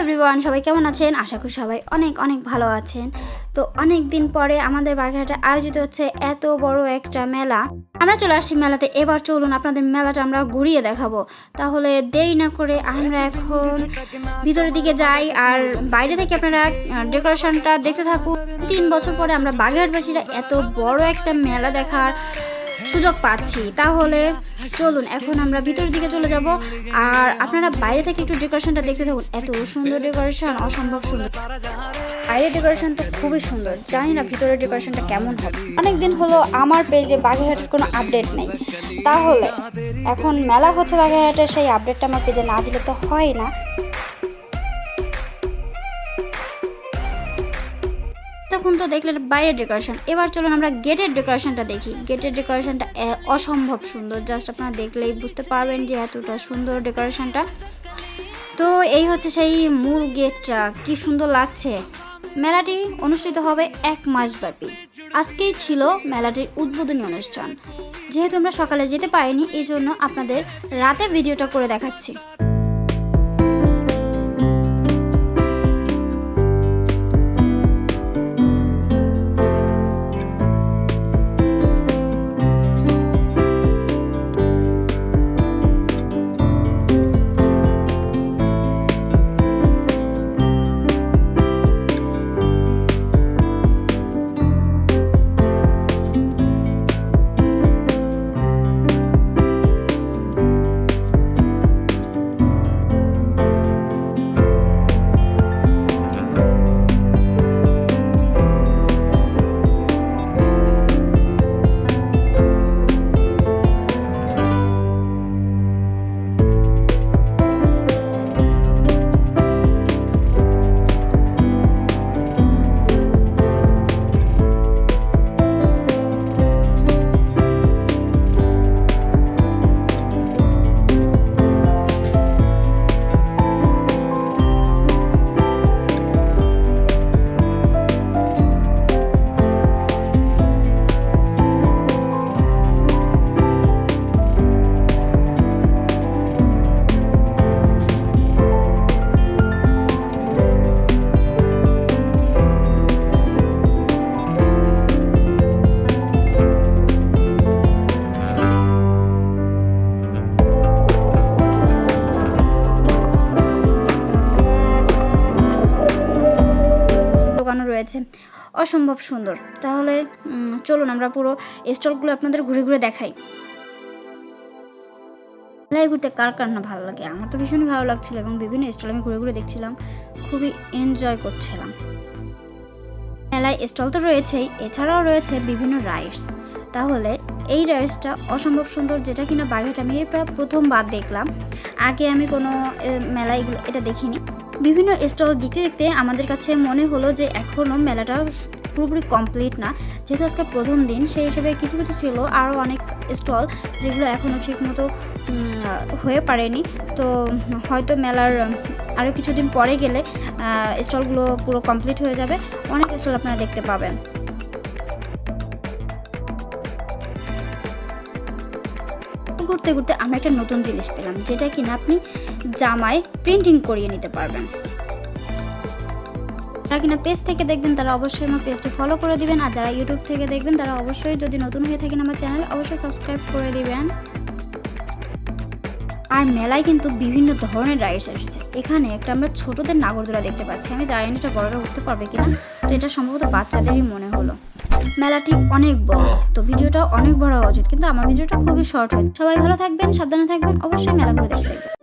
Everyone সবাই কেমন আছেন? আশা করি সবাই অনেক অনেক ভালো আছেন। তো অনেক দিন পরে আমাদের বাগেরহাটে আয়োজিত হচ্ছে এত বড় একটা মেলা। আমরা চলে আসছি মেলাতে। এবার চলুন আপনাদের মেলাটা আমরা ঘুরিয়ে দেখাবো। তাহলে দেরি না করে আমরা এখন ভিতরের দিকে যাই। আর বাইরে থেকে আপনারা ডেকোরেশনটা দেখতে থাকুন। তিন বছর পরে আমরা বাগেরহাটবাসীরা এত বড় একটা মেলা দেখার সুযোগ পাচ্ছি। তাহলে চলুন, এখন আমরা ভিতরের দিকে চলে যাব। আর আপনারা বাইরে থেকে একটু ডেকোরেশনটা দেখতে থাকুন। এত সুন্দর ডেকোরেশন, অসম্ভব সুন্দর। বাইরের ডেকোরেশন তো খুবই সুন্দর। জানি না ভিতরের ডেকোরেশনটা কেমন হবে। অনেকদিন হলো আমার পেজে বাগেরহাটের কোনো আপডেট নেই। তাহলে, এখন মেলা হচ্ছে বাগেরহাটের সেই আপডেটটা আমার পেজে না দিলে তো হয় না। তখন তো দেখলেন বাইরের ডেকোরেশন এবার চলুন আমরা গেটের ডেকোরেশনটা দেখি। গেটের ডেকোরেশনটা অসম্ভব সুন্দর। জাস্ট আপনারা দেখলেই বুঝতে পারবেন যে এতটা সুন্দর ডেকোরেশনটা তো এই হচ্ছে সেই মূল গেটটা কি সুন্দর লাগছে। মেলাটি অনুষ্ঠিত হবে এক মাস ব্যাপী আজকেই ছিল মেলাটির উদ্বোধনী অনুষ্ঠান। যেহেতু আমরা সকালে যেতে পারিনি এই জন্য আপনাদের রাতে ভিডিওটা করে দেখাচ্ছি। রয়েছে অসম্ভব সুন্দর। তাহলে চলুন আমরা পুরো স্টলগুলো আপনাদের ঘুরে ঘুরে দেখাই। মেলায় ঘুরতে কার কার না ভালো লাগে? আমার তো ভীষণই ভালো লাগছিল এবং বিভিন্ন স্টল আমি ঘুরে ঘুরে দেখছিলাম। খুবই এনজয় করছিলাম। মেলায় স্টল তো রয়েছেই, এছাড়াও রয়েছে বিভিন্ন রাইডস তাহলে এই রাইডসটা অসম্ভব সুন্দর, যেটা কিনা বাঘেট আমি প্রায় প্রথমবার দেখলাম। আগে আমি কোনো মেলায় এটা দেখিনি। বিভিন্ন স্টল দেখতে দেখতে আমাদের কাছে মনে হলো যে এখনও মেলাটা পুরোপুরি কমপ্লিট না। যেহেতু আজকে প্রথম দিন, সেই হিসেবে কিছু কিছু ছিল আরও অনেক স্টল যেগুলো এখনও ঠিকমতো হয়ে পারেনি। তো হয়তো মেলার আরও কিছুদিন পরে গেলে স্টলগুলো পুরো কমপ্লিট হয়ে যাবে। অনেক স্টল আপনারা দেখতে পাবেন। ঘুরতে ঘুরতে আমরা একটা নতুন জিনিস পেলাম, যেটা কিনা আপনি জামায় প্রিন্টিং করিয়ে নিতে পারবেন। যারা কিনা পেজ থেকে দেখবেন, তারা অবশ্যই আমার পেজটি ফলো করে দিবেন, আর যারা ইউটিউব থেকে দেখবেন, তারা অবশ্যই যদি নতুন হয়ে থাকেন আমার চ্যানেল অবশ্যই সাবস্ক্রাইব করে দিবেন। আর মেলায় কিন্তু বিভিন্ন ধরনের রাইডস এসেছে এখানে একটা আমরা ছোটদের নাগরদোলা দেখতে পাচ্ছি। আমি জানি এটা বড়রা উঠতে পারবে কিনা, তো এটা সম্ভবত বাচ্চাদেরই মনে হলো। মেলাটি অনেক বড়। তো ভিডিওটা অনেক বড় হওয়া উচিত, কিন্তু আমার ভিডিওটা খুবই শর্ট হয় সবাই ভালো থাকবেন, সাবধানে থাকবেন, অবশ্যই মেলা ঘুরে দেখবেন